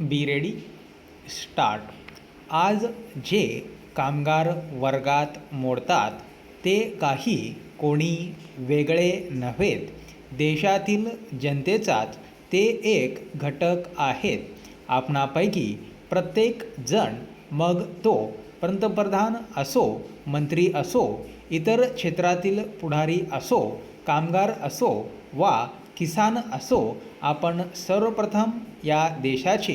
Be ready start. आज जे कामगार वर्गात मोडतात ते काही कोणी वेगळे नव्हेत. देशातील जनतेचाच ते एक घटक आहेत. आपणापैकी प्रत्येक जण मग तो पंतप्रधान असो मंत्री असो इतर क्षेत्रातील पुढारी असो कामगार असो वा किसान असो आपण सर्वप्रथम या देशाचे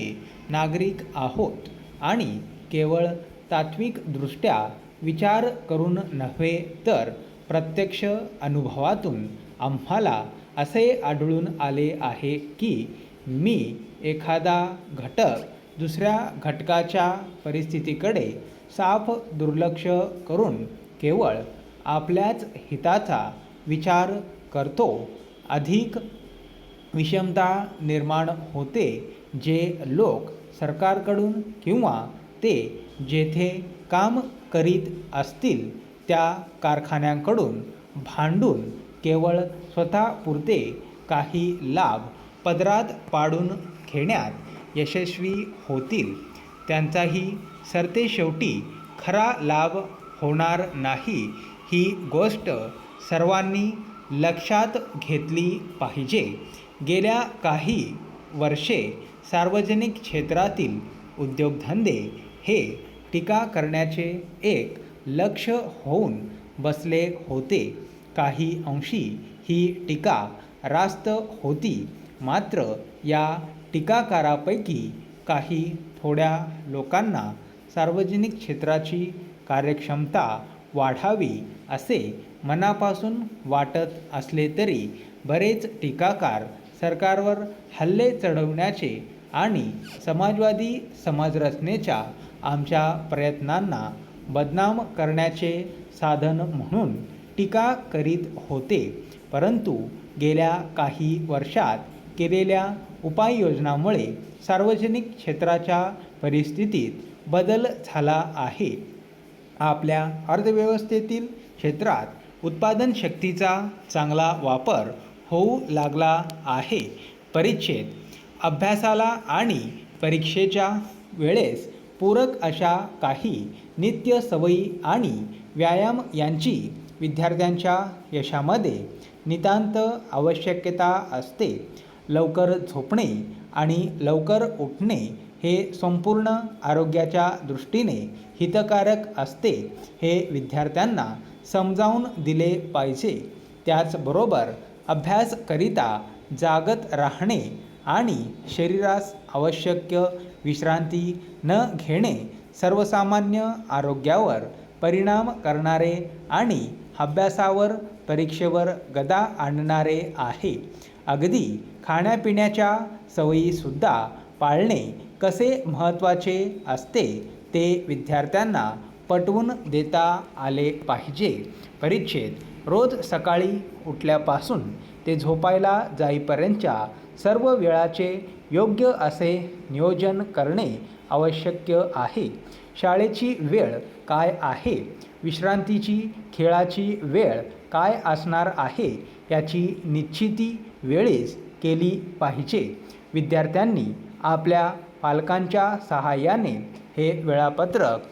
नागरिक आहोत आणि केवळ तात्विकदृष्ट्या विचार करून नव्हे तर प्रत्यक्ष अनुभवातून आम्हाला असे आढळून आले आहे की मी एखादा घटक दुसऱ्या घटकाच्या परिस्थितीकडे साफ दुर्लक्ष करून केवळ आपल्याच हिताचा विचार करतो अधिक विषमता निर्माण होते जे लोक सरकारकडून किंवा ते जेथे काम करीत असतील त्या कारखान्यांकडून भांडून केवळ स्वतःपुरते काही लाभ पदरात पाडून घेण्यात यशस्वी होतील. त्यांचाही सरतेशेवटी खरा लाभ होणार नाही. ही गोष्ट सर्वांनी लक्षात घेतली पाहिजे. गेल्या काही वर्षे सार्वजनिक क्षेत्रातील उद्योगधंदे हे टीका करण्याचे एक लक्ष होऊन बसले होते. काही अंशी ही टीका रास्त होती. मात्र या टीकाकारापैकी काही थोड्या लोकांना सार्वजनिक क्षेत्राची कार्यक्षमता वाढावी असे मनापासून वाटत असले तरी बरेच टीकाकार सरकारवर हल्ले चढवण्याचे आणि समाजवादी समाजरचनेच्या आमच्या प्रयत्नांना बदनाम करण्याचे साधन म्हणून टीका करीत होते. परंतु गेल्या काही वर्षात केलेल्या उपाययोजनामुळे सार्वजनिक क्षेत्राच्या परिस्थितीत बदल झाला आहे. आपल्या अर्थव्यवस्थेतील क्षेत्रात उत्पादन शक्तीचा चांगला वापर होऊ लागला आहे. परिच्छेद अभ्यासाला आणि परीक्षेच्या वेळेस पूरक अशा काही नित्य सवयी आणि व्यायाम यांची विद्यार्थ्यांच्या यशामध्ये नितांत आवश्यकता असते. लवकर झोपणे आणि लवकर उठणे हे संपूर्ण आरोग्याच्या दृष्टीने हितकारक असते हे विद्यार्थ्यांना समजावून दिले पाहिजे. त्याचबरोबर अभ्यासकरिता जागत राहणे आणि शरीरास आवश्यक विश्रांती न घेणे सर्वसामान्य आरोग्यावर परिणाम करणारे आणि अभ्यासावर परीक्षेवर गदा आणणारे आहे. अगदी खाण्यापिण्याच्या सवयीसुद्धा पाळणे कसे महत्त्वाचे असते ते विद्यार्थ्यांना पटवून देता आले पाहिजे. परिच्छेद रोज सकाळी उठल्यापासून ते झोपायला जाईपर्यंतच्या सर्व वेळाचे योग्य असे नियोजन करणे आवश्यक आहे. शाळेची वेळ काय आहे? विश्रांतीची खेळाची वेळ काय असणार आहे? याची निश्चिती वेळेस केली पाहिजे. विद्यार्थ्यांनी आपल्या पालकांच्या सहाय्याने हे वेळापत्रक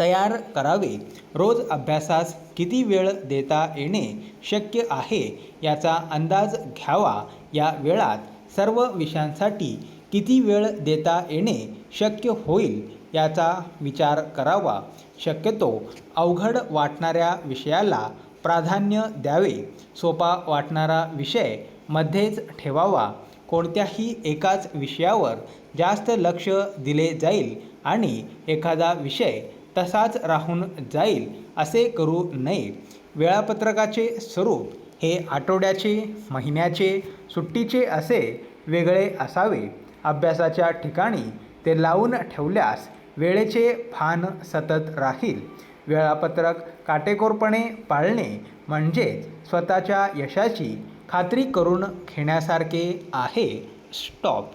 तयार करावे. रोज अभ्यासास किती वेळ देता येणे शक्य आहे याचा अंदाज घ्यावा. या वेळात सर्व विषयांसाठी किती वेळ देता येणे शक्य होईल याचा विचार करावा. शक्यतो अवघड वाटणाऱ्या विषयाला प्राधान्य द्यावे. सोपा वाटणारा विषय मध्येच ठेवावा. कोणत्याही एकाच विषयावर जास्त लक्ष दिले जाईल आणि एखादा विषय तसाच राहून जाईल असे करू नये. वेळापत्रकाचे स्वरूप हे आठवड्याचे महिन्याचे सुट्टीचे असे वेगळे असावे. अभ्यासाच्या ठिकाणी ते लावून ठेवल्यास वेळेचे भान सतत राहील. वेळापत्रक काटेकोरपणे पाळणे म्हणजेच स्वतःच्या यशाची खात्री करून घेण्यासारखे आहे. स्टॉप.